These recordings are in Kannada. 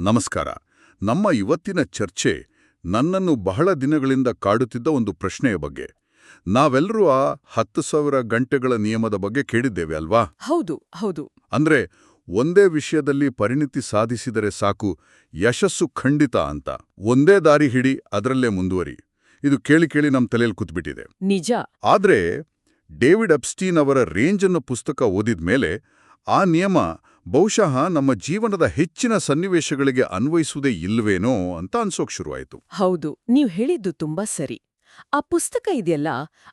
ನಮಸ್ಕಾರ. ನಮ್ಮ ಇವತ್ತಿನ ಚರ್ಚೆ ನನ್ನನ್ನು ಬಹಳ ದಿನಗಳಿಂದ ಕಾಡುತ್ತಿದ್ದ ಒಂದು ಪ್ರಶ್ನೆಯ ಬಗ್ಗೆ. ನಾವೆಲ್ಲರೂ ಆ ಹತ್ತು ಸಾವಿರ ಗಂಟೆಗಳ ನಿಯಮದ ಬಗ್ಗೆ ಕೇಳಿದ್ದೇವೆ ಅಲ್ವಾ? ಹೌದು ಹೌದು. ಅಂದ್ರೆ ಒಂದೇ ವಿಷಯದಲ್ಲಿ ಪರಿಣಿತಿ ಸಾಧಿಸಿದರೆ ಸಾಕು ಯಶಸ್ಸು ಖಂಡಿತ ಅಂತ. ಒಂದೇ ದಾರಿ ಹಿಡಿ ಅದರಲ್ಲೇ ಮುಂದುವರಿ. ಇದು ಕೇಳಿ ಕೇಳಿ ನಮ್ಮ ತಲೆಯಲ್ಲಿ ಕೂತ್ಬಿಟ್ಟಿದೆ. ನಿಜ. ಆದ್ರೆ ಡೇವಿಡ್ ಅಪ್ಸ್ಟೀನ್ ಅವರ ರೇಂಜ್ ಅನ್ನೋ ಪುಸ್ತಕ ಓದಿದ್ಮೇಲೆ ಆ ನಿಯಮ ಬಹುಶಃ ನಮ್ಮ ಜೀವನದ ಹೆಚ್ಚಿನ ಸನ್ನಿವೇಶಗಳಿಗೆ ಅನ್ವಯಿಸುವುದೇ ಇಲ್ವೇನೋ ಅಂತ ಅನ್ಸೋಕ್ ಶುರುವಾಯಿತು. ಹೌದು, ನೀವು ಹೇಳಿದ್ದು ತುಂಬಾ ಸರಿ. ಆ ಪುಸ್ತಕ ಇದೆಯಲ್ಲ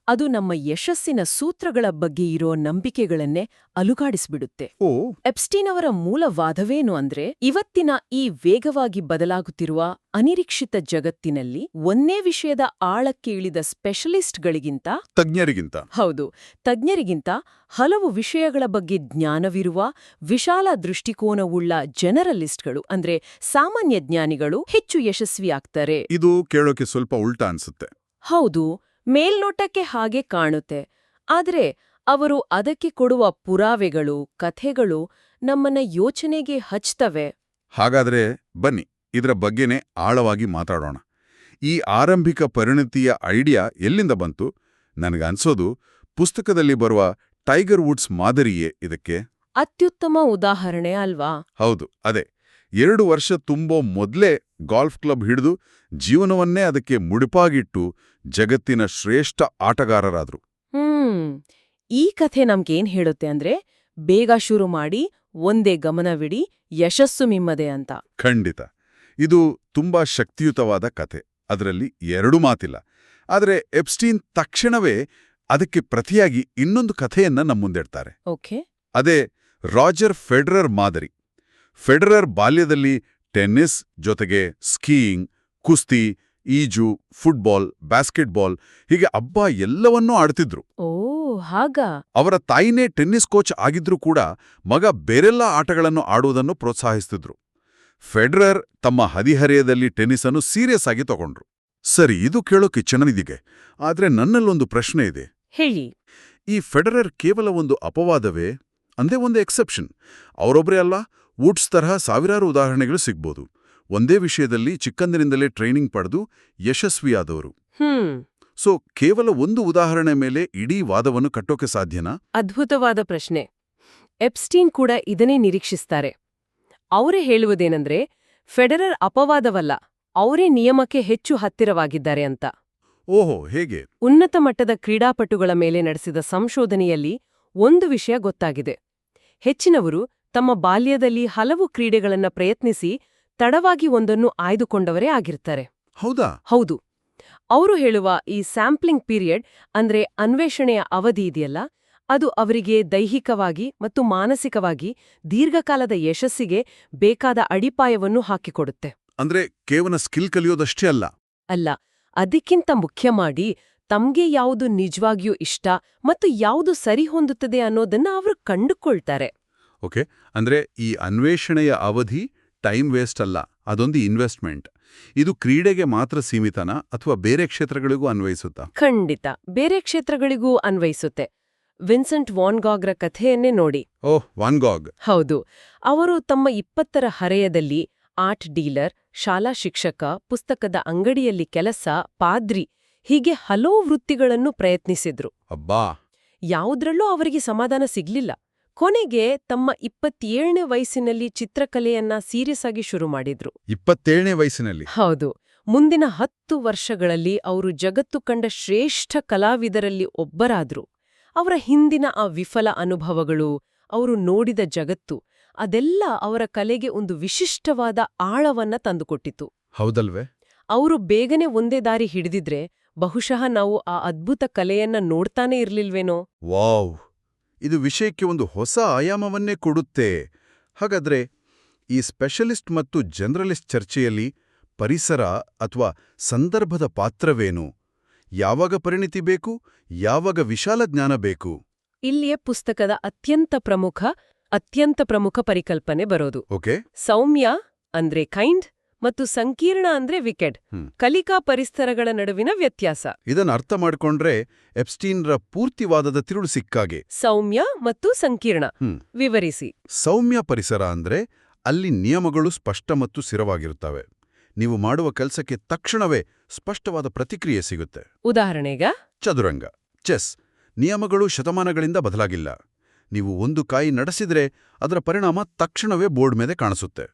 ಅದು ನಮ್ಮ ಯಶಸ್ಸಿನ ಸೂತ್ರಗಳ ಬಗ್ಗೆ ಇರೋ ನಂಬಿಕೆಗಳನ್ನೇ ಅಲುಗಾಡಿಸ್ಬಿಡುತ್ತೆ. ಓ. ಎಪ್ಸ್ಟೀನ್ ಅವರ ಮೂಲ ವಾದವೇನು ಅಂದ್ರೆ ಇವತ್ತಿನ ಈ ವೇಗವಾಗಿ ಬದಲಾಗುತ್ತಿರುವ ಅನಿರೀಕ್ಷಿತ ಜಗತ್ತಿನಲ್ಲಿ ಒಂದೇ ವಿಷಯದ ಆಳಕ್ಕೆ ಇಳಿದ ಸ್ಪೆಷಲಿಸ್ಟ್ಗಳಿಗಿಂತ ತಜ್ಞರಿಗಿಂತ. ಹೌದು ತಜ್ಞರಿಗಿಂತ ಹಲವು ವಿಷಯಗಳ ಬಗ್ಗೆ ಜ್ಞಾನವಿರುವ ವಿಶಾಲ ದೃಷ್ಟಿಕೋನವುಳ್ಳ ಜನರಲಿಸ್ಟ್ಗಳು ಅಂದ್ರೆ ಸಾಮಾನ್ಯ ಜ್ಞಾನಿಗಳು ಹೆಚ್ಚು ಯಶಸ್ವಿಯಾಗ್ತಾರೆ. ಇದು ಕೇಳೋಕೆ ಸ್ವಲ್ಪ ಉಲ್ಟಾ ಅನ್ಸುತ್ತೆ. ಹೌದು ಮೇಲ್ನೋಟಕ್ಕೆ ಹಾಗೆ ಕಾಣುತ್ತೆ ಆದರೆ ಅವರು ಅದಕ್ಕೆ ಕೊಡುವ ಪುರಾವೆಗಳು ಕಥೆಗಳು ನಮ್ಮನ್ನ ಯೋಚನೆಗೆ ಹಚ್ತವೆ. ಹಾಗಾದ್ರೆ ಬನ್ನಿ ಇದರ ಬಗ್ಗೆನೇ ಆಳವಾಗಿ ಮಾತಾಡೋಣ. ಈ ಆರಂಭಿಕ ಪರಿಣತಿಯ ಐಡಿಯಾ ಎಲ್ಲಿಂದ ಬಂತು? ನನಗನ್ಸೋದು ಪುಸ್ತಕದಲ್ಲಿ ಬರುವ ಟೈಗರ್ ವುಡ್ಸ್ ಮಾದರಿಯೇ ಇದಕ್ಕೆ? ಅತ್ಯುತ್ತಮ ಉದಾಹರಣೆ ಅಲ್ವಾ? ಹೌದು ಅದೇ. ಎರಡು ವರ್ಷ ತುಂಬೋ ಮೊದಲೇ ಗಾಲ್ಫ್ ಕ್ಲಬ್ ಹಿಡಿದು ಜೀವನವನ್ನೇ ಅದಕ್ಕೆ ಮುಡಿಪಾಗಿಟ್ಟು ಜಗತ್ತಿನ ಶ್ರೇಷ್ಠ ಆಟಗಾರರಾದ್ರು. ಹ್ಮ್. ಈ ಕಥೆ ನಮ್ಗೇನ್ ಹೇಳುತ್ತೆ ಅಂದ್ರೆ ಬೇಗ ಶುರು ಮಾಡಿ ಒಂದೇ ಗಮನವಿಡಿ ಯಶಸ್ಸು ಮಿಮ್ಮದೆ ಅಂತ. ಖಂಡಿತ. ಇದು ತುಂಬಾ ಶಕ್ತಿಯುತವಾದ ಕಥೆ. ಅದರಲ್ಲಿ ಎರಡು ಮಾತಿಲ್ಲ. ಆದರೆ ಎಪ್ಸ್ಟೀನ್ ತಕ್ಷಣವೇ ಅದಕ್ಕೆ ಪ್ರತಿಯಾಗಿ ಇನ್ನೊಂದು ಕಥೆಯನ್ನ ನಮ್ಮುಂದಿಡ್ತಾರೆ ಓಕೆ. ಅದೇ ರಾಜರ್ ಫೆಡರರ್ ಮಾದರಿ. ಫೆಡರರ್ ಬಾಲ್ಯದಲ್ಲಿ ಟೆನ್ನಿಸ್ ಜೊತೆಗೆ ಸ್ಕೀಯಿಂಗ್ ಕುಸ್ತಿ ಈಜು ಫುಟ್ಬಾಲ್ ಬ್ಯಾಸ್ಕೆಟ್ಬಾಲ್ ಹೀಗೆ ಅಬ್ಬ ಎಲ್ಲವನ್ನೂ ಆಡ್ತಿದ್ರು. ಓ ಹಾಗ? ಅವರ ತಾಯಿನೇ ಟೆನ್ನಿಸ್ ಕೋಚ್ ಆಗಿದ್ರೂ ಕೂಡ ಮಗ ಬೇರೆಲ್ಲ ಆಟಗಳನ್ನು ಆಡುವುದನ್ನು ಪ್ರೋತ್ಸಾಹಿಸ್ತಿದ್ರು. ಫೆಡರರ್ ತಮ್ಮ ಹದಿಹರೆಯದಲ್ಲಿ ಟೆನ್ನಿಸ್ ಅನ್ನು ಸೀರಿಯಸ್ ಆಗಿ ತಗೊಂಡ್ರು. ಸರಿ ಇದು ಕೇಳೋಕೆ ಚೆನ್ನಾಗಿದೆ ಆದ್ರೆ ನನ್ನಲ್ಲೊಂದು ಪ್ರಶ್ನೆ ಇದೆ. ಹೇಳಿ. ಈ ಫೆಡರರ್ ಕೇವಲ ಒಂದು ಅಪವಾದವೇ? ಅಂದೇ ಒಂದು ಎಕ್ಸೆಪ್ಷನ್. ಅವರೊಬ್ಬರೇ ಅಲ್ಲ ವುಡ್ಸ್ ತರಹ ಸಾವಿರಾರು ಉದಾಹರಣೆಗಳು ಸಿಗ್ಬೋದು. ಒಂದೇ ವಿಷಯದಲ್ಲಿ ಚಿಕ್ಕಂದಿನಿಂದಲೇ ಟ್ರೈನಿಂಗ್ ಪಡೆದು ಯಶಸ್ವಿಯಾದವರು. ಸೊ ಕೇವಲ ಒಂದು ಉದಾಹರಣೆ ಮೇಲೆ ಇಡೀ ವಾದವನ್ನು ಕಟ್ಟೋಕೆ ಸಾಧ್ಯನಾ? ಅದ್ಭುತವಾದ ಪ್ರಶ್ನೆ. ಎಪ್ಸ್ಟೀನ್ ಕೂಡ ಇದನ್ನೇ ನಿರೀಕ್ಷಿಸ್ತಾರೆ. ಅವರೇ ಹೇಳುವುದೇನೆಂದ್ರೆ ಫೆಡರರ್ ಅಪವಾದವಲ್ಲ ಅವರೇ ನಿಯಮಕ್ಕೆ ಹೆಚ್ಚು ಹತ್ತಿರವಾಗಿದ್ದಾರೆ ಅಂತ. ಓಹೋ ಹೇಗೆ? ಉನ್ನತ ಮಟ್ಟದ ಕ್ರೀಡಾಪಟುಗಳ ಮೇಲೆ ನಡೆಸಿದ ಸಂಶೋಧನೆಯಲ್ಲಿ ಒಂದು ವಿಷಯ ಗೊತ್ತಾಗಿದೆ. ಹೆಚ್ಚಿನವರು ತಮ್ಮ ಬಾಲ್ಯದಲ್ಲಿ ಹಲವು ಕ್ರೀಡೆಗಳನ್ನ ಪ್ರಯತ್ನಿಸಿ ತಡವಾಗಿ ಒಂದನ್ನು ಆಯ್ದುಕೊಂಡವರೇ ಆಗಿರ್ತಾರೆ. ಹೌದಾ? ಹೌದು. ಅವರು ಹೇಳುವ ಈ ಸ್ಯಾಂಪ್ಲಿಂಗ್ ಪೀರಿಯಡ್ ಅಂದ್ರೆ ಅನ್ವೇಷಣೆಯ ಅವಧಿ ಇದೆಯಲ್ಲ ಅದು ಅವರಿಗೆ ದೈಹಿಕವಾಗಿ ಮತ್ತು ಮಾನಸಿಕವಾಗಿ ದೀರ್ಘಕಾಲದ ಯಶಸ್ಸಿಗೆ ಬೇಕಾದ ಅಡಿಪಾಯವನ್ನು ಹಾಕಿಕೊಡುತ್ತೆ. ಅಂದ್ರೆ ಕೇವಲ ಸ್ಕಿಲ್ ಕಲಿಯೋದಷ್ಟೇ ಅಲ್ಲ? ಅಲ್ಲ ಅದಕ್ಕಿಂತ ಮುಖ್ಯ ಮಾಡಿ ತಮ್ಗೆ ಯಾವುದು ನಿಜವಾಗಿಯೂ ಇಷ್ಟ ಮತ್ತು ಯಾವುದು ಸರಿ ಹೊಂದುತ್ತದೆ ಅನ್ನೋದನ್ನ ಅವರು ಕಂಡುಕೊಳ್ತಾರೆ. ಓಕೆ? ಅಂದ್ರೆ ಈ ಅನ್ವೇಷಣೆಯ ಅವಧಿ ಟೈಮ್ ವೇಸ್ಟ್ ಅಲ್ಲ ಅದೊಂದು ಇನ್ವೆಸ್ಟ್ಮೆಂಟ್. ಇದು ಕ್ರೀಡೆಗೆ ಮಾತ್ರ ಸೀಮಿತನಾ ಅಥವಾ ಬೇರೆ ಕ್ಷೇತ್ರಗಳಿಗೂ ಅನ್ವಯಿಸುತ್ತಾ? ಖಂಡಿತ. ಬೇರೆ ಕ್ಷೇತ್ರಗಳಿಗೂ ಅನ್ವಯಿಸುತ್ತೆ. ವಿನ್ಸೆಂಟ್ ವಾನ್ಗಾಗ್ರ ಕಥೆಯನ್ನೇ ನೋಡಿ. ಓಹ್ ವಾನ್ಗಾಗ್ ಹೌದು. ಅವರು ತಮ್ಮ ಇಪ್ಪತ್ತರ ಹರೆಯದಲ್ಲಿ ಆರ್ಟ್ ಡೀಲರ್ ಶಾಲಾ ಶಿಕ್ಷಕ ಪುಸ್ತಕದ ಅಂಗಡಿಯಲ್ಲಿ ಕೆಲಸ ಪಾದ್ರಿ ಹೀಗೆ ಹಲವು ವೃತ್ತಿಗಳನ್ನು ಪ್ರಯತ್ನಿಸಿದ್ರು. ಅಬ್ಬಾ! ಯಾವುದ್ರಲ್ಲೂ ಅವರಿಗೆ ಸಮಾಧಾನ ಸಿಗ್ಲಿಲ್ಲ. ಕೊನೆಗೆ ತಮ್ಮ ಇಪ್ಪತ್ತೇಳನೇ ವಯಸ್ಸಿನಲ್ಲಿ ಚಿತ್ರಕಲೆಯನ್ನ ಸೀರಿಯಸ್ ಆಗಿ ಶುರು ಮಾಡಿದ್ರು. ಇಪ್ಪತ್ತೇಳನೇ ವಯಸ್ಸಿನಲ್ಲಿ? ಹೌದು. ಮುಂದಿನ ಹತ್ತು ವರ್ಷಗಳಲ್ಲಿ ಅವರು ಜಗತ್ತು ಕಂಡ ಶ್ರೇಷ್ಠ ಕಲಾವಿದರಲ್ಲಿ ಒಬ್ಬರಾದ್ರು. ಅವರ ಹಿಂದಿನ ಆ ವಿಫಲ ಅನುಭವಗಳು ಅವರು ನೋಡಿದ ಜಗತ್ತು ಅದೆಲ್ಲ ಅವರ ಕಲೆಗೆ ಒಂದು ವಿಶಿಷ್ಟವಾದ ಆಳವನ್ನ ತಂದುಕೊಟ್ಟಿತು ಹೌದಲ್ವೇ? ಅವರು ಬೇಗನೆ ಒಂದೇ ದಾರಿ ಹಿಡಿದಿದ್ರೆ ಬಹುಶಃ ನಾವು ಆ ಅದ್ಭುತ ಕಲೆಯನ್ನ ನೋಡ್ತಾನೆ ಇರ್ಲಿಲ್ವೇನೋ? ವಾವ್! ಇದು ವಿಷಯಕ್ಕೆ ಒಂದು ಹೊಸ ಆಯಾಮವನ್ನೇ ಕೊಡುತ್ತೆ. ಹಾಗಾದ್ರೆ ಈ ಸ್ಪೆಷಲಿಸ್ಟ್ ಮತ್ತು ಜನರಲಿಸ್ಟ್ ಚರ್ಚೆಯಲ್ಲಿ ಪರಿಸರ ಅಥವಾ ಸಂದರ್ಭದ ಪಾತ್ರವೇನು? ಯಾವಾಗ ಪರಿಣಿತಿ ಬೇಕು? ಯಾವಾಗ ವಿಶಾಲ ಜ್ಞಾನ ಬೇಕು? ಇಲ್ಲಿಯೇ ಪುಸ್ತಕದ ಅತ್ಯಂತ ಪ್ರಮುಖ ಅತ್ಯಂತ ಪ್ರಮುಖ ಪರಿಕಲ್ಪನೆ ಬರೋದು. ಓಕೆ. ಸೌಮ್ಯ ಅಂದ್ರೆ ಕೈಂಡ್ ಮತ್ತು ಸಂಕೀರ್ಣ ಅಂದ್ರೆ ವಿಕೆಟ್. ಕಲಿಕಾ ಪರಿಸರಗಳ ನಡುವಿನ ವ್ಯತ್ಯಾಸ. ಇದನ್ನು ಅರ್ಥ ಮಾಡಿಕೊಂಡ್ರೆ ಎಪ್ಸ್ಟೀನ್ರ ಪೂರ್ತಿವಾದದ ತಿರುಳು ಸಿಕ್ಕಾಗೆ. ಸೌಮ್ಯ ಮತ್ತು ಸಂಕೀರ್ಣ. ವಿವರಿಸಿ. ಸೌಮ್ಯ ಪರಿಸರ ಅಂದ್ರೆ ಅಲ್ಲಿ ನಿಯಮಗಳು ಸ್ಪಷ್ಟ ಮತ್ತು ಸ್ಥಿರವಾಗಿರುತ್ತವೆ. ನೀವು ಮಾಡುವ ಕೆಲಸಕ್ಕೆ ತಕ್ಷಣವೇ ಸ್ಪಷ್ಟವಾದ ಪ್ರತಿಕ್ರಿಯೆ ಸಿಗುತ್ತೆ. ಉದಾಹರಣೆಗ. ಚದುರಂಗ. ಚೆಸ್. ನಿಯಮಗಳು ಶತಮಾನಗಳಿಂದ ಬದಲಾಗಿಲ್ಲ. ನೀವು ಒಂದು ಕಾಯಿ ನಡೆಸಿದ್ರೆ ಅದರ ಪರಿಣಾಮ ತಕ್ಷಣವೇ ಬೋರ್ಡ್ ಮೇಲೆ ಕಾಣಿಸುತ್ತೆ.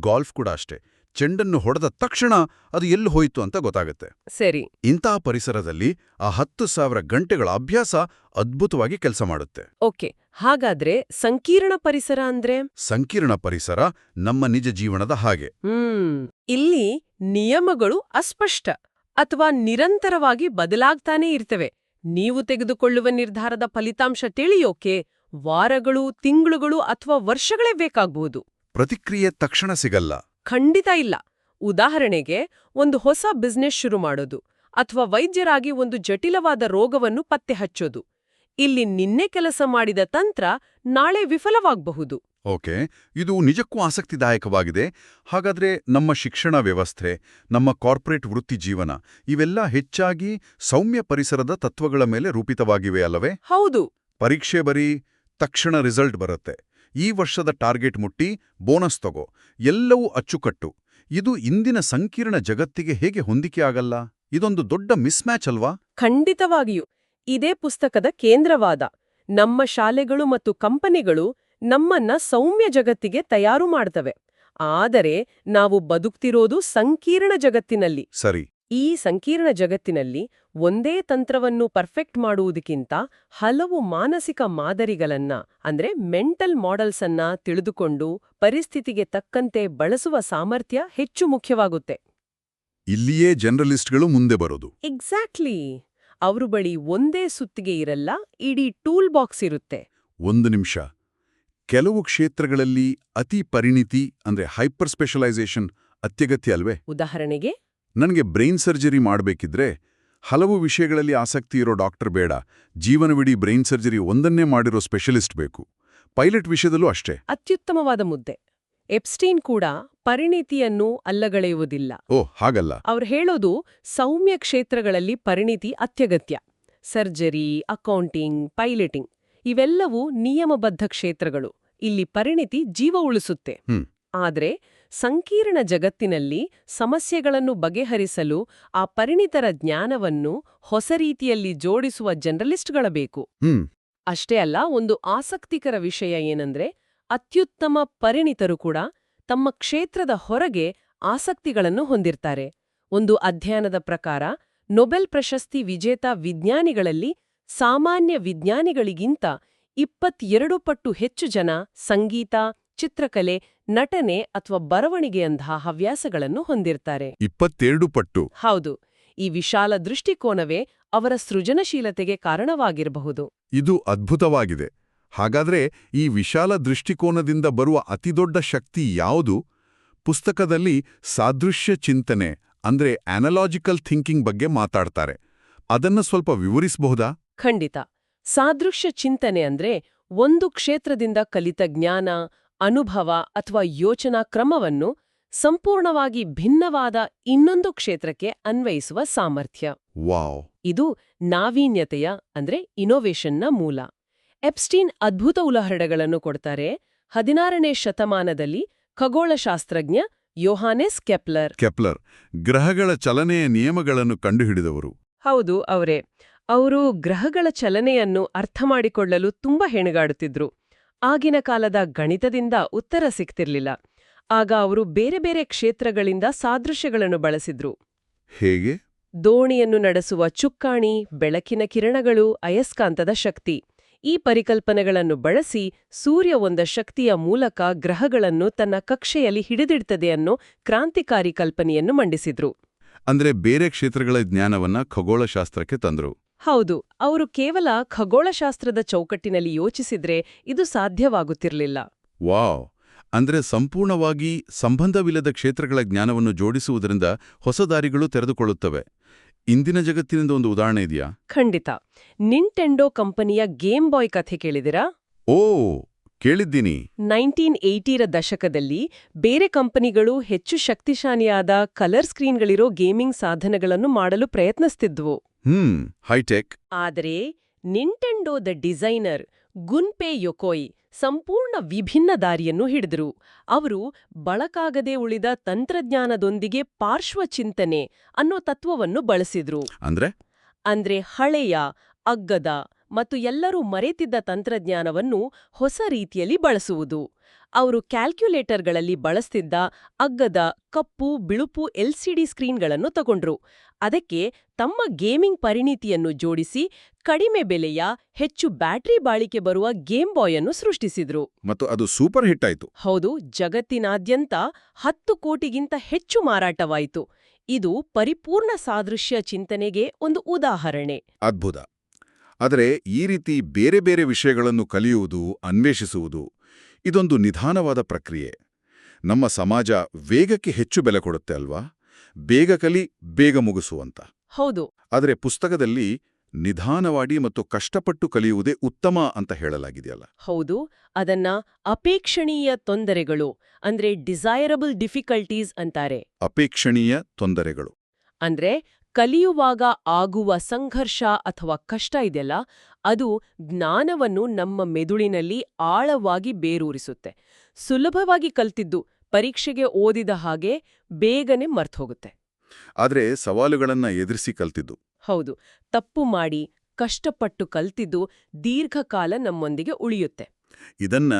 ಗಾಲ್ಫ್ ಕೂಡ ಅಷ್ಟೇ. ಚೆಂಡನ್ನು ಹೊಡೆದ ತಕ್ಷಣ ಅದು ಎಲ್ಲಿ ಹೋಯಿತು ಅಂತ ಗೊತ್ತಾಗುತ್ತೆ. ಸರಿ. ಇಂತಹ ಪರಿಸರದಲ್ಲಿ ಆ ಹತ್ತು ಸಾವಿರ ಗಂಟೆಗಳ ಅಭ್ಯಾಸ ಅದ್ಭುತವಾಗಿ ಕೆಲಸ ಮಾಡುತ್ತೆ. ಓಕೆ ಹಾಗಾದ್ರೆ ಸಂಕೀರ್ಣ ಪರಿಸರ ಅಂದ್ರೆ? ಸಂಕೀರ್ಣ ಪರಿಸರ ನಮ್ಮ ನಿಜ ಜೀವನದ ಹಾಗೆ. ಹ್ಮ್ ಇಲ್ಲಿ ನಿಯಮಗಳು ಅಸ್ಪಷ್ಟ ಅಥವಾ ನಿರಂತರವಾಗಿ ಬದಲಾಗ್ತಾನೇ ಇರ್ತವೆ. ನೀವು ತೆಗೆದುಕೊಳ್ಳುವ ನಿರ್ಧಾರದ ಫಲಿತಾಂಶ ತಿಳಿಯೋಕೆ ವಾರಗಳು ತಿಂಗಳುಗಳು ಅಥವಾ ವರ್ಷಗಳೇ ಬೇಕಾಗಬಹುದು ಪ್ರತಿಕ್ರಿಯೆ ತಕ್ಷಣ ಸಿಗಲ್ಲ. ಖಂಡಿತ ಇಲ್ಲ. ಉದಾಹರಣೆಗೆ ಒಂದು ಹೊಸ ಬಿಸ್ನೆಸ್ ಶುರು ಮಾಡೋದು ಅಥವಾ ವೈದ್ಯರಾಗಿ ಒಂದು ಜಟಿಲವಾದ ರೋಗವನ್ನು ಪತ್ತೆ ಹಚ್ಚೋದು. ಇಲ್ಲಿ ನಿನ್ನೆ ಕೆಲಸ ಮಾಡಿದ ತಂತ್ರ ನಾಳೆ ವಿಫಲವಾಗಬಹುದು. ಓಕೆ ಇದು ನಿಜಕ್ಕೂ ಆಸಕ್ತಿದಾಯಕವಾಗಿದೆ. ಹಾಗಾದ್ರೆ ನಮ್ಮ ಶಿಕ್ಷಣ ವ್ಯವಸ್ಥೆ ನಮ್ಮ ಕಾರ್ಪೊರೇಟ್ ವೃತ್ತಿ ಜೀವನ ಇವೆಲ್ಲ ಹೆಚ್ಚಾಗಿ ಸೌಮ್ಯ ಪರಿಸರದ ತತ್ವಗಳ ಮೇಲೆ ರೂಪಿತವಾಗಿವೆ ಅಲ್ಲವೇ? ಹೌದು. ಪರೀಕ್ಷೆ ಬರೀ ತಕ್ಷಣ ರಿಸಲ್ಟ್ ಬರುತ್ತೆ. ಈ ವರ್ಷದ ಟಾರ್ಗೆಟ್ ಮುಟ್ಟಿ ಬೋನಸ್ ತಗೋ. ಎಲ್ಲವೂ ಅಚ್ಚುಕಟ್ಟು. ಇದು ಇಂದಿನ ಸಂಕೀರ್ಣ ಜಗತ್ತಿಗೆ ಹೇಗೆ ಹೊಂದಿಕೆ ಆಗಲ್ಲ? ಇದೊಂದು ದೊಡ್ಡ ಮಿಸ್ಮ್ಯಾಚ್ ಅಲ್ವಾ? ಖಂಡಿತವಾಗಿಯೂ. ಇದೇ ಪುಸ್ತಕದ ಕೇಂದ್ರವಾದ. ನಮ್ಮ ಶಾಲೆಗಳು ಮತ್ತು ಕಂಪನಿಗಳು ನಮ್ಮನ್ನ ಸೌಮ್ಯ ಜಗತ್ತಿಗೆ ತಯಾರು ಮಾಡ್ತವೆ. ಆದರೆ ನಾವು ಬದುಕ್ತಿರೋದು ಸಂಕೀರ್ಣ ಜಗತ್ತಿನಲ್ಲಿ. ಸರಿ. ಈ ಸಂಕೀರ್ಣ ಜಗತ್ತಿನಲ್ಲಿ ಒಂದೇ ತಂತ್ರವನ್ನು ಪರ್ಫೆಕ್ಟ್ ಮಾಡುವುದಕ್ಕಿಂತ ಹಲವು ಮಾನಸಿಕ ಮಾದರಿಗಳನ್ನ ಅಂದ್ರೆ ಮೆಂಟಲ್ ಮಾಡೆಲ್ಸ್ ಅನ್ನ ತಿಳಿದುಕೊಂಡು ಪರಿಸ್ಥಿತಿಗೆ ತಕ್ಕಂತೆ ಬಳಸುವ ಸಾಮರ್ಥ್ಯ ಹೆಚ್ಚು ಮುಖ್ಯವಾಗುತ್ತೆ. ಇಲ್ಲಿಯೇ ಜನರಲಿಸ್ಟ್ಗಳು ಮುಂದೆ ಬರೋದು. ಎಕ್ಸಾಕ್ಟ್ಲಿ ಅವರು ಬಳಿ ಒಂದೇ ಸುತ್ತಿಗೆ ಇರಲ್ಲ ಇಡೀ ಟೂಲ್ ಬಾಕ್ಸ್ ಇರುತ್ತೆ. ಒಂದು ನಿಮಿಷ. ಕೆಲವು ಕ್ಷೇತ್ರಗಳಲ್ಲಿ ಅತಿ ಪರಿಣಿತಿ ಅಂದ್ರೆ ಹೈಪರ್ ಸ್ಪೆಷಲೈಸೇಷನ್ ಅತ್ಯಗತ್ಯ ಅಲ್ವೇ? ಉದಾಹರಣೆಗೆ ನನಗೆ ಬ್ರೈನ್ ಸರ್ಜರಿ ಮಾಡಬೇಕಿದ್ರೆ ಹಲವು ವಿಷಯಗಳಲ್ಲಿ ಆಸಕ್ತಿ ಇರೋ ಡಾಕ್ಟರ್ ಬೇಡ. ಜೀವನವಿಡೀ ಬ್ರೈನ್ ಸರ್ಜರಿ ಒಂದನ್ನೇ ಮಾಡಿರೋ ಸ್ಪೆಷಲಿಸ್ಟ್ ಬೇಕು. ಪೈಲಟ್ ವಿಷಯದಲ್ಲೂ ಅಷ್ಟೇ. ಅತ್ಯುತ್ತಮವಾದ ಮುದ್ದೆ. ಎಪ್ಸ್ಟೀನ್ ಕೂಡ ಪರಿಣಿತಿಯನ್ನು ಅಲ್ಲಗಳೆಯುವುದಿಲ್ಲ. ಓ ಹಾಗಲ್ಲ. ಅವ್ರು ಹೇಳೋದು ಸೌಮ್ಯ ಕ್ಷೇತ್ರಗಳಲ್ಲಿ ಪರಿಣಿತಿ ಅತ್ಯಗತ್ಯ. ಸರ್ಜರಿ ಅಕೌಂಟಿಂಗ್ ಪೈಲಟಿಂಗ್ ಇವೆಲ್ಲವೂ ನಿಯಮಬದ್ಧ ಕ್ಷೇತ್ರಗಳು. ಇಲ್ಲಿ ಪರಿಣಿತಿ ಜೀವ ಉಳಿಸುತ್ತೆ. ಆದ್ರೆ ಸಂಕೀರ್ಣ ಜಗತ್ತಿನಲ್ಲಿ ಸಮಸ್ಯೆಗಳನ್ನು ಬಗೆಹರಿಸಲು ಆ ಪರಿಣಿತರ ಜ್ಞಾನವನ್ನು ಹೊಸ ರೀತಿಯಲ್ಲಿ ಜೋಡಿಸುವ ಜರ್ನಲಿಸ್ಟ್ಗಳ ಬೇಕು. ಅಷ್ಟೇ ಅಲ್ಲ ಒಂದು ಆಸಕ್ತಿಕರ ವಿಷಯ ಏನಂದ್ರೆ ಅತ್ಯುತ್ತಮ ಪರಿಣಿತರು ಕೂಡ ತಮ್ಮ ಕ್ಷೇತ್ರದ ಹೊರಗೆ ಆಸಕ್ತಿಗಳನ್ನು ಹೊಂದಿರ್ತಾರೆ. ಒಂದು ಅಧ್ಯಯನದ ಪ್ರಕಾರ ನೊಬೆಲ್ ಪ್ರಶಸ್ತಿ ವಿಜೇತ ವಿಜ್ಞಾನಿಗಳಲ್ಲಿ ಸಾಮಾನ್ಯ ವಿಜ್ಞಾನಿಗಳಿಗಿಂತ ಇಪ್ಪತ್ತೆರಡು ಪಟ್ಟು ಹೆಚ್ಚು ಜನ ಸಂಗೀತ ಚಿತ್ರಕಲೆ ನಟನೆ ಅಥವಾ ಬರವಣಿಗೆಯಂತಹ ಹವ್ಯಾಸಗಳನ್ನು ಹೊಂದಿರ್ತಾರೆ. ಇಪ್ಪತ್ತೆರಡು ಪಟ್ಟು. ಹೌದು ಈ ವಿಶಾಲ ದೃಷ್ಟಿಕೋನವೇ ಅವರ ಸೃಜನಶೀಲತೆಗೆ ಕಾರಣವಾಗಿರಬಹುದು. ಇದು ಅದ್ಭುತವಾಗಿದೆ. ಹಾಗಾದ್ರೆ ಈ ವಿಶಾಲ ದೃಷ್ಟಿಕೋನದಿಂದ ಬರುವ ಅತಿದೊಡ್ಡ ಶಕ್ತಿ ಯಾವುದು? ಪುಸ್ತಕದಲ್ಲಿ ಸಾದೃಶ್ಯ ಚಿಂತನೆ ಅಂದ್ರೆ ಅನಲಾಜಿಕಲ್ ಥಿಂಕಿಂಗ್ ಬಗ್ಗೆ ಮಾತಾಡ್ತಾರೆ. ಅದನ್ನ ಸ್ವಲ್ಪ ವಿವರಿಸಬಹುದಾ? ಖಂಡಿತ. ಸಾದೃಶ್ಯ ಚಿಂತನೆ ಅಂದ್ರೆ ಒಂದು ಕ್ಷೇತ್ರದಿಂದ ಕಲಿತ ಜ್ಞಾನ ಅನುಭವ ಅಥವಾ ಯೋಚನಾ ಕ್ರಮವನ್ನು ಸಂಪೂರ್ಣವಾಗಿ ಭಿನ್ನವಾದ ಇನ್ನೊಂದು ಕ್ಷೇತ್ರಕ್ಕೆ ಅನ್ವಯಿಸುವ ಸಾಮರ್ಥ್ಯ. ವಾವ್. ಇದು ನಾವೀನ್ಯತೆಯ ಅಂದ್ರೆ ಇನೋವೇಷನ್ನ ಮೂಲ. ಎಪ್ಸ್ಟೀನ್ ಅದ್ಭುತ ಉದಾಹರಣೆಗಳನ್ನು ಕೊಡ್ತಾರೆ ಹದಿನಾರನೇ ಶತಮಾನದಲ್ಲಿ ಖಗೋಳಶಾಸ್ತ್ರಜ್ಞ ಯೋಹಾನೆಸ್ ಕೆಪ್ಲರ್. ಕೆಪ್ಲರ್ ಗ್ರಹಗಳ ಚಲನೆಯ ನಿಯಮಗಳನ್ನು ಕಂಡುಹಿಡಿದವರು. ಹೌದು ಅವರೇ ಅವರು ಗ್ರಹಗಳ ಚಲನೆಯನ್ನು ಅರ್ಥಮಾಡಿಕೊಳ್ಳಲು ತುಂಬಾ ಹೆಣಗಾಡುತ್ತಿದ್ರು. ಆಗಿನ ಕಾಲದ ಗಣಿತದಿಂದ ಉತ್ತರ ಸಿಕ್ತಿರ್ಲಿಲ್ಲ. ಆಗ ಅವರು ಬೇರೆ ಬೇರೆ ಕ್ಷೇತ್ರಗಳಿಂದ ಸಾದೃಶ್ಯಗಳನ್ನು ಬಳಸಿದ್ರು. ಹೇಗೆ? ದೋಣಿಯನ್ನು ನಡೆಸುವ ಚುಕ್ಕಾಣಿ ಬೆಳಕಿನ ಕಿರಣಗಳು ಅಯಸ್ಕಾಂತದ ಶಕ್ತಿ. ಈ ಪರಿಕಲ್ಪನೆಗಳನ್ನು ಬಳಸಿ ಸೂರ್ಯ ಒಂದ ಶಕ್ತಿಯ ಮೂಲಕ ಗ್ರಹಗಳನ್ನು ತನ್ನ ಕಕ್ಷೆಯಲ್ಲಿ ಹಿಡಿದಿಡ್ತದೆ ಅನ್ನೋ ಕ್ರಾಂತಿಕಾರಿ ಕಲ್ಪನೆಯನ್ನು ಮಂಡಿಸಿದ್ರು. ಅಂದ್ರೆ ಬೇರೆ ಕ್ಷೇತ್ರಗಳ ಜ್ಞಾನವನ್ನ ಖಗೋಳಶಾಸ್ತ್ರಕ್ಕೆ ತಂದ್ರು. ಹೌದು ಅವರು ಕೇವಲ ಖಗೋಳಶಾಸ್ತ್ರದ ಚೌಕಟ್ಟಿನಲ್ಲಿ ಯೋಚಿಸಿದ್ರೆ ಇದು ಸಾಧ್ಯವಾಗುತ್ತಿರಲಿಲ್ಲ. ವಾವ್! ಅಂದ್ರೆ ಸಂಪೂರ್ಣವಾಗಿ ಸಂಬಂಧವಿಲ್ಲದ ಕ್ಷೇತ್ರಗಳ ಜ್ಞಾನವನ್ನು ಜೋಡಿಸುವುದರಿಂದ ಹೊಸ ದಾರಿಗಳು ತೆರೆದುಕೊಳ್ಳುತ್ತವೆ. ಇಂದಿನ ಜಗತ್ತಿನಿಂದ ಒಂದು ಉದಾಹರಣೆ ಇದೆಯಾ? ಖಂಡಿತ. ನಿಂಟೆಂಡೋ ಕಂಪನಿಯ ಗೇಮ್ ಬಾಯ್ ಕಥೆ ಕೇಳಿದಿರಾ? ಓ ಕೇಳಿದ್ದೀನಿ. ನೈನ್ಟೀನ್ ಏಯ್ಟಿರ ದಶಕದಲ್ಲಿ ಬೇರೆ ಕಂಪನಿಗಳು ಹೆಚ್ಚು ಶಕ್ತಿಶಾಲಿಯಾದ ಕಲರ್ ಸ್ಕ್ರೀನ್ಗಳಿರೋ ಗೇಮಿಂಗ್ ಸಾಧನಗಳನ್ನು ಮಾಡಲು ಪ್ರಯತ್ನಿಸ್ತಿದ್ವು. ಹ್ಮ್ ಹೈಟೆಕ್. ಆದರೆ ನಿಂಟೆಂಡೋದ ಡಿಸೈನರ್ ಗುನ್ಪೆ ಯೊಕೊಯ್ ಸಂಪೂರ್ಣ ವಿಭಿನ್ನ ದಾರಿಯನ್ನು ಹಿಡಿದರು. ಅವರು ಬಳಕಾಗದೆ ಉಳಿದ ತಂತ್ರಜ್ಞಾನದೊಂದಿಗೆ ಪಾರ್ಶ್ವಚಿಂತನೆ ಅನ್ನೋ ತತ್ವವನ್ನು ಬಳಸಿದ್ರು. ಅಂದ್ರೆ? ಅಂದ್ರೆ ಹಳೆಯ ಅಗ್ಗದ ಮತ್ತು ಎಲ್ಲರೂ ಮರೆತಿದ್ದ ತಂತ್ರಜ್ಞಾನವನ್ನು ಹೊಸ ರೀತಿಯಲ್ಲಿ ಬಳಸುವುದು. ಅವರು ಕ್ಯಾಲ್ಕ್ಯುಲೇಟರ್ಗಳಲ್ಲಿ ಬಳಸ್ತಿದ್ದ ಅಗ್ಗದ ಕಪ್ಪು ಬಿಳುಪು ಎಲ್ಸಿಡಿ ಸ್ಕ್ರೀನ್ಗಳನ್ನು ತಗೊಂಡ್ರು. ಅದಕ್ಕೆ ತಮ್ಮ ಗೇಮಿಂಗ್ ಪರಿಣಿತಿಯನ್ನು ಜೋಡಿಸಿ ಕಡಿಮೆ ಬೆಲೆಯ ಹೆಚ್ಚು ಬ್ಯಾಟರಿ ಬಾಳಿಕೆ ಬರುವ ಗೇಮ್ ಬಾಯ್ ಅನ್ನು ಸೃಷ್ಟಿಸಿದ್ರು. ಮತ್ತು ಅದು ಸೂಪರ್ ಹಿಟ್ ಆಯಿತು. ಹೌದು ಜಗತ್ತಿನಾದ್ಯಂತ ಹತ್ತು ಕೋಟಿಗಿಂತ ಹೆಚ್ಚು ಮಾರಾಟವಾಯಿತು. ಇದು ಪರಿಪೂರ್ಣ ಸಾದೃಶ್ಯ ಚಿಂತನೆಗೆ ಒಂದು ಉದಾಹರಣೆ. ಅದ್ಭುತ. ಆದರೆ ಈ ರೀತಿ ಬೇರೆ ಬೇರೆ ವಿಷಯಗಳನ್ನು ಕಲಿಯುವುದು ಅನ್ವೇಷಿಸುವುದು ಇದೊಂದು ನಿಧಾನವಾದ ಪ್ರಕ್ರಿಯೆ. ನಮ್ಮ ಸಮಾಜ ವೇಗಕ್ಕೆ ಹೆಚ್ಚು ಬೆಲೆ ಕೊಡುತ್ತೆ ಅಲ್ವಾ? ಬೇಗ ಕಲಿ ಬೇಗ ಮುಗಿಸುವಂತ ಹೌದು. ಆದರೆ ಪುಸ್ತಕದಲ್ಲಿ ನಿಧಾನವಾಡಿ ಮತ್ತು ಕಷ್ಟಪಟ್ಟು ಕಲಿಯುವುದೇ ಉತ್ತಮ ಅಂತ ಹೇಳಲಾಗಿದೆಯಲ್ಲ. ಹೌದು. ಅದನ್ನ ಅಪೇಕ್ಷಣೀಯ ತೊಂದರೆಗಳು ಅಂದ್ರೆ ಡಿಸೈರಬಲ್ ಡಿಫಿಕಲ್ಟೀಸ್ ಅಂತಾರೆ. ಅಪೇಕ್ಷಣೀಯ ತೊಂದರೆಗಳು. ಅಂದ್ರೆ ಕಲಿಯುವಾಗ ಆಗುವ ಸಂಘರ್ಷ ಅಥವಾ ಕಷ್ಟ ಇದೆಯಲ್ಲ ಅದು ಜ್ಞಾನವನ್ನು ನಮ್ಮ ಮೆದುಳಿನಲ್ಲಿ ಆಳವಾಗಿ ಬೇರೂರಿಸುತ್ತೆ. ಸುಲಭವಾಗಿ ಕಲ್ತಿದ್ದು ಪರೀಕ್ಷೆಗೆ ಓದಿದ ಹಾಗೆ ಬೇಗನೆ ಮರ್ತೋಗುತ್ತೆ. ಆದರೆ ಸವಾಲುಗಳನ್ನ ಎದುರಿಸಿ ಕಲ್ತಿದ್ದು. ಹೌದು ತಪ್ಪು ಮಾಡಿ ಕಷ್ಟಪಟ್ಟು ಕಲ್ತಿದ್ದು ದೀರ್ಘಕಾಲ ನಮ್ಮೊಂದಿಗೆ ಉಳಿಯುತ್ತೆ. ಇದನ್ನ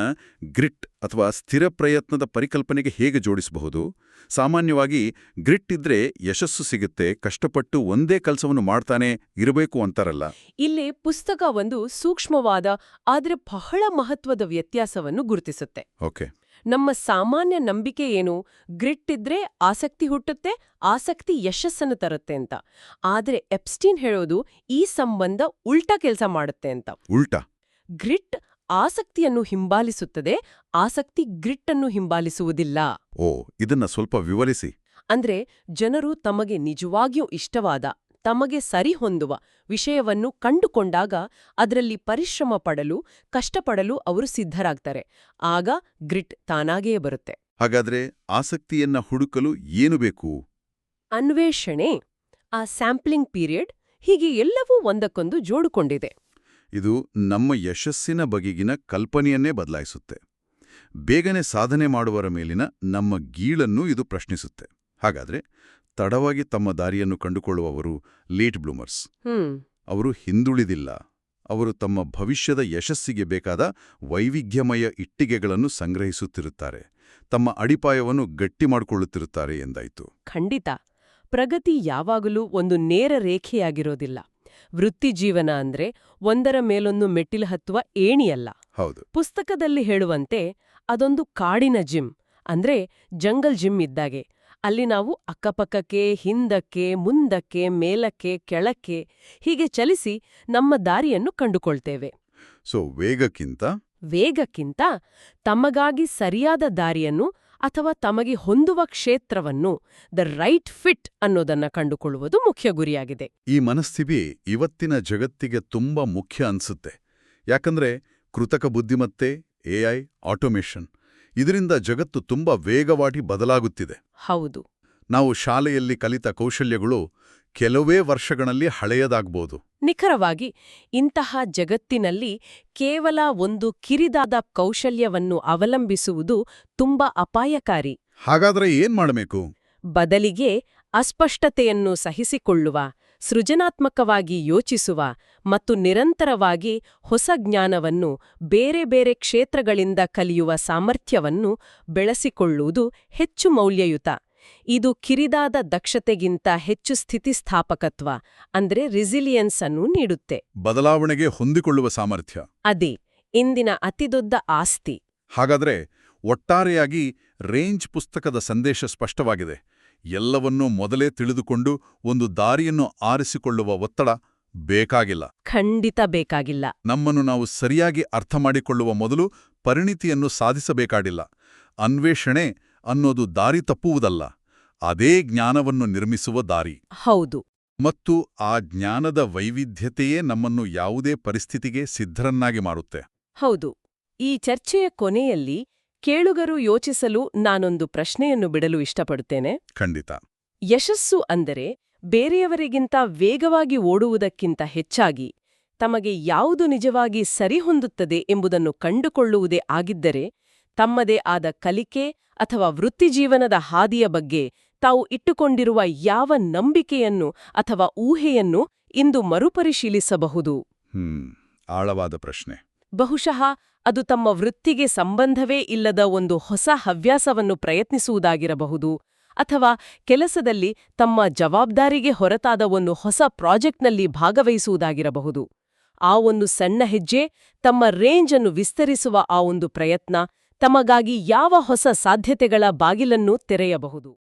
ಗ್ರಿಟ್ ಅಥವಾ ಸ್ಥಿರ ಪ್ರಯತ್ನದ ಪರಿಕಲ್ಪನೆಗೆ ಹೇಗೆ ಜೋಡಿಸಬಹುದು? ಸಾಮಾನ್ಯವಾಗಿ ಗ್ರಿಟ್ ಇದ್ರೆ ಯಶಸ್ಸು ಸಿಗುತ್ತೆ ಕಷ್ಟಪಟ್ಟು ಒಂದೇ ಕೆಲಸವನ್ನು ಮಾಡ್ತಾನೆ ಇರಬೇಕು ಅಂತಾರಲ್ಲ. ಇಲ್ಲಿ ಪುಸ್ತಕ ಒಂದು ಸೂಕ್ಷ್ಮವಾದ ಆದರೆ ಬಹಳ ಮಹತ್ವದ ವ್ಯತ್ಯಾಸವನ್ನು ಗುರುತಿಸುತ್ತೆ. ಓಕೆ. ನಮ್ಮ ಸಾಮಾನ್ಯ ನಂಬಿಕೆ ಏನು? ಗ್ರಿಟ್ ಇದ್ರೆ ಆಸಕ್ತಿ ಹುಟ್ಟುತ್ತೆ ಆಸಕ್ತಿ ಯಶಸ್ಸನ್ನು ತರುತ್ತೆ ಅಂತ. ಆದರೆ ಎಪ್ಸ್ಟೀನ್ ಹೇಳೋದು ಈ ಸಂಬಂಧ ಉಲ್ಟಾ ಕೆಲಸ ಮಾಡುತ್ತೆ ಅಂತ. ಉಲ್ಟಾ? ಗ್ರಿಟ್ ಆಸಕ್ತಿಯನ್ನು ಹಿಂಬಾಲಿಸುತ್ತದೆ ಆಸಕ್ತಿ ಗ್ರಿಟ್ ಅನ್ನು ಹಿಂಬಾಲಿಸುವುದಿಲ್ಲ. ಓ ಇದನ್ನ ಸ್ವಲ್ಪ ವಿವರಿಸಿ. ಅಂದ್ರೆ ಜನರು ತಮಗೆ ನಿಜವಾಗಿಯೂ ಇಷ್ಟವಾದ ತಮಗೆ ಸರಿಹೊಂದುವ ವಿಷಯವನ್ನು ಕಂಡುಕೊಂಡಾಗ ಅದರಲ್ಲಿ ಪರಿಶ್ರಮ ಪಡಲು ಕಷ್ಟಪಡಲು ಅವರು ಸಿದ್ಧರಾಗ್ತಾರೆ. ಆಗ ಗ್ರಿಟ್ ತಾನಾಗೇ ಬರುತ್ತೆ. ಹಾಗಾದ್ರೆ ಆಸಕ್ತಿಯನ್ನ ಹುಡುಕಲು ಏನು ಬೇಕು? ಅನ್ವೇಷಣೆ ಆ ಸ್ಯಾಂಪ್ಲಿಂಗ್ ಪೀರಿಯಡ್ ಹೀಗೆ ಎಲ್ಲವೂ ಒಂದಕ್ಕೊಂದು ಜೋಡುಕೊಂಡಿದೆ. ಇದು ನಮ್ಮ ಯಶಸ್ಸಿನ ಬಗೆಗಿನ ಕಲ್ಪನೆಯನ್ನೇ ಬದಲಾಯಿಸುತ್ತೆ. ಬೇಗನೆ ಸಾಧನೆ ಮಾಡುವರ ಮೇಲಿನ ನಮ್ಮ ಗೀಳನ್ನು ಇದು ಪ್ರಶ್ನಿಸುತ್ತೆ. ಹಾಗಾದ್ರೆ ತಡವಾಗಿ ತಮ್ಮ ದಾರಿಯನ್ನು ಕಂಡುಕೊಳ್ಳುವವರು ಲೇಟ್ ಬ್ಲೂಮರ್ಸ್. ಅವರು ಹಿಂದುಳಿದಿಲ್ಲ. ಅವರು ತಮ್ಮ ಭವಿಷ್ಯದ ಯಶಸ್ಸಿಗೆ ಬೇಕಾದ ವೈವಿಧ್ಯಮಯ ಇಟ್ಟಿಗೆಗಳನ್ನು ಸಂಗ್ರಹಿಸುತ್ತಿರುತ್ತಾರೆ. ತಮ್ಮ ಅಡಿಪಾಯವನ್ನು ಗಟ್ಟಿ ಮಾಡಿಕೊಳ್ಳುತ್ತಿರುತ್ತಾರೆ ಎಂದಾಯಿತು. ಖಂಡಿತ. ಪ್ರಗತಿ ಯಾವಾಗಲೂ ಒಂದು ನೇರ ರೇಖೆಯಾಗಿರೋದಿಲ್ಲ. ವೃತ್ತಿಜೀವನ ಅಂದ್ರೆ ಒಂದರ ಮೇಲೊಂದು ಮೆಟ್ಟಿಲು ಹತ್ತುವ ಏಣಿಯಲ್ಲ ಹೌದು. ಪುಸ್ತಕದಲ್ಲಿ ಹೇಳುವಂತೆ ಅದೊಂದು ಕಾಡಿನ ಜಿಮ್ ಅಂದ್ರೆ ಜಂಗಲ್ ಜಿಮ್ ಇದ್ದಾಗೆ. ಅಲ್ಲಿ ನಾವು ಅಕ್ಕಪಕ್ಕಕ್ಕೆ ಹಿಂದಕ್ಕೆ ಮುಂದಕ್ಕೆ ಮೇಲಕ್ಕೆ ಕೆಳಕ್ಕೆ ಹೀಗೆ ಚಲಿಸಿ ನಮ್ಮ ದಾರಿಯನ್ನು ಕಂಡುಕೊಳ್ತೇವೆ. ಸೊ ವೇಗಕ್ಕಿಂತ ವೇಗಕ್ಕಿಂತ ತಮಗಾಗಿ ಸರಿಯಾದ ದಾರಿಯನ್ನು ಅಥವಾ ತಮಗೆ ಹೊಂದುವ ಕ್ಷೇತ್ರವನ್ನು ದ ರೈಟ್ ಫಿಟ್ ಅನ್ನೋದನ್ನ ಕಂಡುಕೊಳ್ಳುವುದು ಮುಖ್ಯ ಗುರಿಯಾಗಿದೆ. ಈ ಮನಸ್ಥಿತಿ ಇವತ್ತಿನ ಜಗತ್ತಿಗೆ ತುಂಬಾ ಮುಖ್ಯ ಅನ್ಸುತ್ತೆ. ಯಾಕಂದ್ರೆ ಕೃತಕ ಬುದ್ಧಿಮತ್ತೆ ಎಐ ಆಟೋಮೇಷನ್ ಇದರಿಂದ ಜಗತ್ತು ತುಂಬಾ ವೇಗವಾಗಿ ಬದಲಾಗುತ್ತಿದೆ. ಹೌದು. ನಾವು ಶಾಲೆಯಲ್ಲಿ ಕಲಿತ ಕೌಶಲ್ಯಗಳು ಕೆಲವೇ ವರ್ಷಗಳಲ್ಲಿ ಹಳೆಯದಾಗ್ಬೋದು. ನಿಖರವಾಗಿ ಇಂತಹ ಜಗತ್ತಿನಲ್ಲಿ ಕೇವಲ ಒಂದು ಕಿರಿದಾದ ಕೌಶಲ್ಯವನ್ನು ಅವಲಂಬಿಸುವುದು ತುಂಬಾ ಅಪಾಯಕಾರಿ. ಹಾಗಾದ್ರೆ ಏನ್ ಮಾಡಬೇಕು? ಬದಲಿಗೆ ಅಸ್ಪಷ್ಟತೆಯನ್ನು ಸಹಿಸಿಕೊಳ್ಳುವ ಸೃಜನಾತ್ಮಕವಾಗಿ ಯೋಚಿಸುವ ಮತ್ತು ನಿರಂತರವಾಗಿ ಹೊಸ ಜ್ಞಾನವನ್ನು ಬೇರೆ ಬೇರೆ ಕ್ಷೇತ್ರಗಳಿಂದ ಕಲಿಯುವ ಸಾಮರ್ಥ್ಯವನ್ನು ಬೆಳೆಸಿಕೊಳ್ಳುವುದು ಹೆಚ್ಚು ಮೌಲ್ಯಯುತ. ಇದು ಕಿರಿದಾದ ದಕ್ಷತೆಗಿಂತ ಹೆಚ್ಚು ಸ್ಥಿತಿಸ್ಥಾಪಕತ್ವ ಅಂದ್ರೆ ರಿಸಿಲಿಯನ್ಸ್ ಅನ್ನು ನೀಡುತ್ತೆ. ಬದಲಾವಣೆಗೆ ಹೊಂದಿಕೊಳ್ಳುವ ಸಾಮರ್ಥ್ಯ. ಅದೇ ಇಂದಿನ ಅತಿದೊಡ್ಡ ಆಸ್ತಿ. ಹಾಗಾದ್ರೆ ಒಟ್ಟಾರೆಯಾಗಿ ರೇಂಜ್ ಪುಸ್ತಕದ ಸಂದೇಶ ಸ್ಪಷ್ಟವಾಗಿದೆ. ಎಲ್ಲವನ್ನೂ ಮೊದಲೇ ತಿಳಿದುಕೊಂಡು ಒಂದು ದಾರಿಯನ್ನು ಆರಿಸಿಕೊಳ್ಳುವ ಒತ್ತಡ ಬೇಕಾಗಿಲ್ಲ. ಖಂಡಿತ ಬೇಕಾಗಿಲ್ಲ. ನಮ್ಮನ್ನು ನಾವು ಸರಿಯಾಗಿ ಅರ್ಥ ಮಾಡಿಕೊಳ್ಳುವ ಮೊದಲು ಪರಿಣಿತಿಯನ್ನು ಸಾಧಿಸಬೇಕಾಗಿಲ್ಲ. ಅನ್ವೇಷಣೆ ಅನ್ನೋದು ದಾರಿ ತಪ್ಪುವುದಲ್ಲ. ಅದೇ ಜ್ಞಾನವನ್ನು ನಿರ್ಮಿಸುವ ದಾರಿ. ಹೌದು. ಮತ್ತು ಆ ಜ್ಞಾನದ ವೈವಿಧ್ಯತೆಯೇ ನಮ್ಮನ್ನು ಯಾವುದೇ ಪರಿಸ್ಥಿತಿಗೆ ಸಿದ್ಧರನ್ನಾಗಿ ಮಾಡುತ್ತೆ ಹೌದು. ಈ ಚರ್ಚೆಯ ಕೊನೆಯಲ್ಲಿ ಕೇಳುಗರು ಯೋಚಿಸಲು ನಾನೊಂದು ಪ್ರಶ್ನೆಯನ್ನು ಬಿಡಲು ಇಷ್ಟಪಡುತ್ತೇನೆ. ಖಂಡಿತ. ಯಶಸ್ಸು ಅಂದರೆ ಬೇರೆಯವರಿಗಿಂತ ವೇಗವಾಗಿ ಓಡುವುದಕ್ಕಿಂತ ಹೆಚ್ಚಾಗಿ ತಮಗೆ ಯಾವುದು ನಿಜವಾಗಿ ಸರಿಹೊಂದುತ್ತದೆ ಎಂಬುದನ್ನು ಕಂಡುಕೊಳ್ಳುವುದೇ ಆಗಿದ್ದರೆ ತಮ್ಮದೇ ಆದ ಕಲಿಕೆ ಅಥವಾ ವೃತ್ತಿಜೀವನದ ಹಾದಿಯ ಬಗ್ಗೆ ತಾವು ಇಟ್ಟುಕೊಂಡಿರುವ ಯಾವ ನಂಬಿಕೆಯನ್ನು ಅಥವಾ ಊಹೆಯನ್ನು ಇಂದು ಮರುಪರಿಶೀಲಿಸಬಹುದು? ಆಳವಾದ ಪ್ರಶ್ನೆ. ಬಹುಶಃ ಅದು ತಮ್ಮ ವೃತ್ತಿಗೆ ಸಂಬಂಧವೇ ಇಲ್ಲದ ಒಂದು ಹೊಸ ಹವ್ಯಾಸವನ್ನು ಪ್ರಯತ್ನಿಸುವುದಾಗಿರಬಹುದು ಅಥವಾ ಕೆಲಸದಲ್ಲಿ ತಮ್ಮ ಜವಾಬ್ದಾರಿಗೆ ಹೊರತಾದ ಒಂದು ಹೊಸ ಪ್ರಾಜೆಕ್ಟ್ನಲ್ಲಿ ಭಾಗವಹಿಸುವುದಾಗಿರಬಹುದು. ಆ ಒಂದು ಸಣ್ಣ ಹೆಜ್ಜೆ ತಮ್ಮ ರೇಂಜ್ ಅನ್ನು ವಿಸ್ತರಿಸುವ ಆ ಒಂದು ಪ್ರಯತ್ನ ತಮಗಾಗಿ ಯಾವ ಹೊಸ ಸಾಧ್ಯತೆಗಳ ಬಾಗಿಲನ್ನು ತೆರೆಯಬಹುದು.